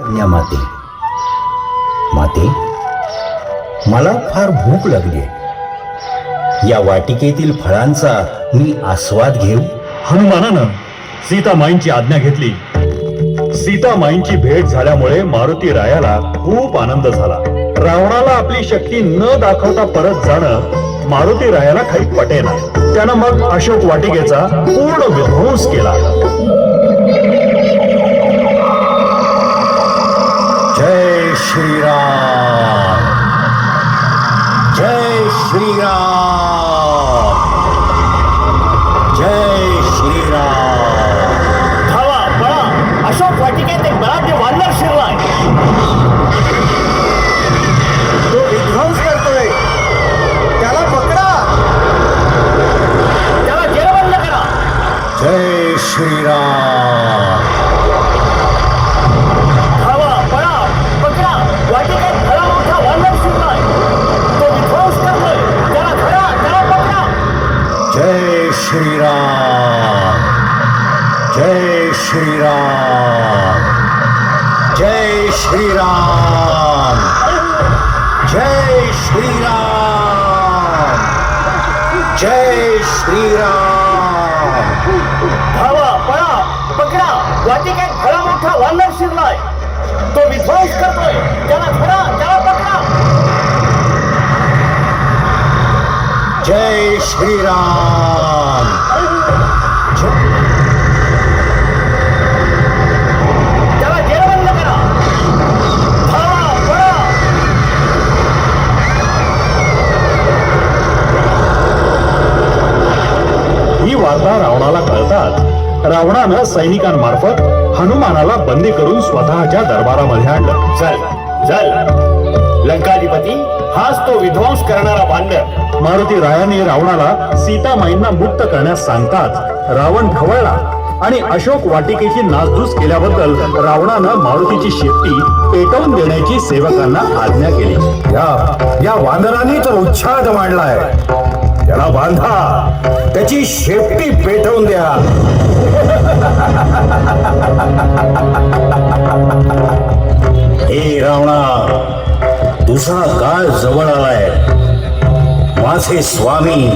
या माते. माते मला फार भूक लागली या वाटिकेतील फळांचा मी आस्वाद घेऊ? हनुमानानं सीतामाईंची आज्ञा घेतली. सीतामाईंची भेट झाल्यामुळे मारुती रायाला खूप आनंद झाला. रावणाला आपली शक्ती न दाखवता परत जाणं मारुती रायाला काही पटेना. त्यानं मग अशोक वाटिकेचा पूर्ण विध्वंस केला. श्रीराम। जय श्रीराम। जय श्रीराम। धावा पळा. अशोक वाटिकेत एक बलाढ्य वानर शिरलाय. तो विध्वंस करतोय. त्याला पकडा. त्याला जेरबंद करा. जय श्रीराम। श्रीराम जय श्रीराम। जय श्रीराम। जय श्रीराम। जय श्रीराम। धावा पळा पकडा. वाटिकेत भला मोठा वानर शिरलाय. तो विध्वंस करतोय. त्याला धरा त्याला पकडा. जय श्रीराम। रावणानं सैनिकांमार्फत हनुमानाला बंदी करून स्वतःच्या दरबारामध्ये आणलं. चल चल. लंकाधिपती हाच तो विध्वंस करणारा भांड मारुती रायाने रावणाला सीतामाईंना मुक्त करण्यास सांगताच रावण ढवळला आणि अशोक वाटिकेची नासधूस केल्याबद्दल रावणानं मारुतीची शेपटी पेटवून देण्याची सेवकांना आज्ञा केली. या या वानराने तर उच्छाद मांडलाय. त्याला बांधा. त्याची शेपटी पेटवून द्या. हे रावणा तुझा काळ जवळ आलाय. माझे स्वामी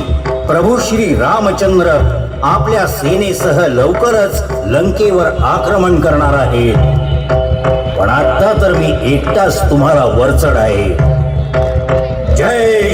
प्रभू श्री रामचंद्र आपल्या सेनेसह लवकरच लंकेवर आक्रमण करणार आहे पण आता तर मी एकटाच तुम्हाला वरचढ आहे. जय